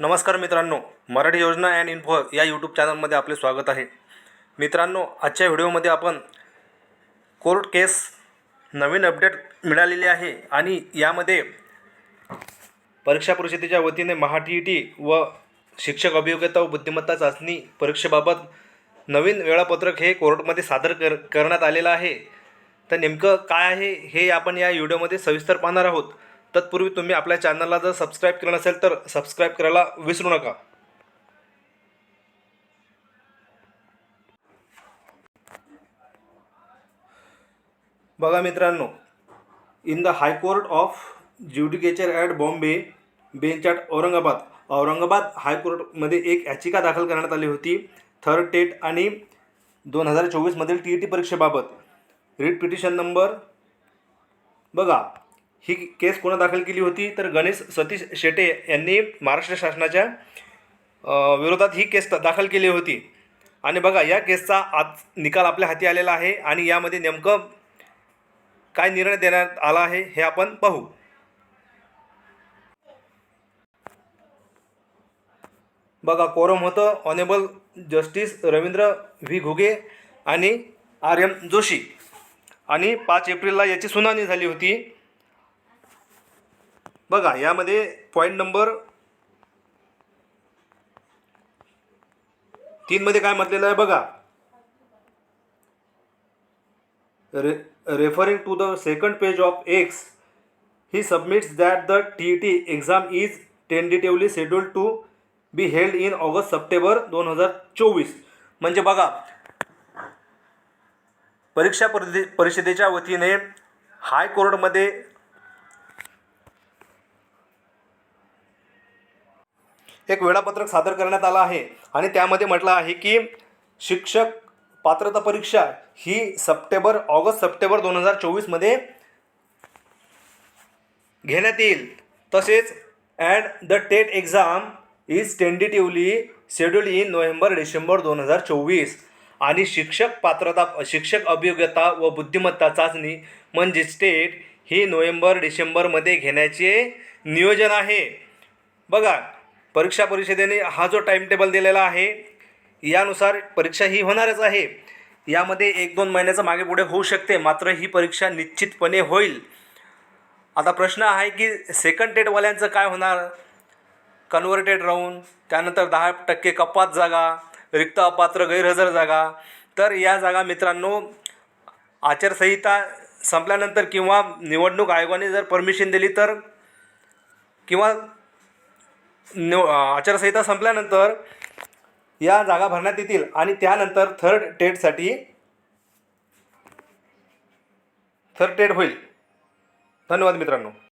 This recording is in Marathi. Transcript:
नमस्कार मित्रांनो मराठी योजना अँड इन्फो या यूट्यूब चॅनलमध्ये आपले स्वागत आहे. मित्रांनो आजच्या व्हिडिओमध्ये आपण कोर्ट केस नवीन अपडेट मिळालेली आहे आणि यामध्ये परीक्षा परिषदेच्या वतीने महा टी ई टी व शिक्षक अभियोग्यता व बुद्धिमत्ता चाचणी परीक्षेबाबत नवीन वेळापत्रक हे कोर्टमध्ये सादर कर करण्यात आलेलं आहे. तर नेमकं काय आहे हे आपण या व्हिडिओमध्ये सविस्तर पाहणार आहोत. तत्पूर्वी तुम्ही आपल्या चॅनलला जर सबस्क्राईब केलं नसेल तर सबस्क्राईब करायला विसरू नका. बघा मित्रांनो in the high court of judicature at Bombay bench at Aurangabad Aurangabad हायकोर्टमध्ये एक याचिका दाखल करण्यात आली होती. थर्ड टेट आणि दोन हजार चोवीसमधील टी ई टी परीक्षेबाबत. रीट पिटिशन नंबर बघा. ही केस कोणा दाखल केली होती? तर गणेश सतीश शेटे यांनी महाराष्ट्र शासनाच्या विरोधात ही केस दाखल केली होती. आणि बघा या केसचा आज निकाल आपल्या हाती आलेला आहे आणि यामध्ये नेमकं काय निर्णय देण्यात आला आहे हे आपण पाहू. बघा कोरम होतं. Honourable justice Ravindra V. Ghuge आणि आर. एम. जोशी. आणि पाच एप्रिलला याची सुनावणी झाली होती. बघा यामध्ये पॉईंट नंबर तीनमध्ये काय म्हटलेलं आहे बघा. Re referring to the second page of x he submits that the T E T exam is tentatively scheduled to be held in August September दोन हजार चोवीस. म्हणजे बघा परीक्षा परिषदे परिषदेच्या वतीने हायकोर्टमध्ये एक वेळापत्रक सादर करण्यात आलं आहे. आणि त्यामध्ये म्हटलं आहे की शिक्षक पात्रता परीक्षा ही सप्टेंबर ऑगस्ट सप्टेंबर दोन हजार चोवीसमध्ये घेण्यात येईल. तसेच and the TET exam is tentatively schedule in November December दोन हजार चोवीस. आणि शिक्षक पात्रता शिक्षक अभियोग्यता व बुद्धिमत्ता चाचणी म्हणजेच टेट ही नोव्हेंबर डिसेंबरमध्ये घेण्याचे नियोजन आहे. बघा परीक्षा परिषदेने हा जो टाईम टेबल दिलेला आहे यानुसार परीक्षा ही होणारच आहे. यामध्ये एक दोन महिन्याचं मागे पुढे होऊ शकते मात्र ही परीक्षा निश्चितपणे होईल. आता प्रश्न आहे की सेकंड टेटवाल्यांचं काय होणार? कन्व्हर्टेड राहून त्यानंतर दहा टक्के कपात जागा रिक्त अपात्र गैरहजर जागा. तर या जागा मित्रांनो आचारसंहिता संपल्यानंतर किंवा निवडणूक आयोगाने जर परमिशन दिली तर किंवा निव आचारसंहिता संपल्यानंतर या जागा भरण्यात येतील आणि त्यानंतर थर्ड टेटसाठी थर्ड टेट होईल. धन्यवाद मित्रांनो.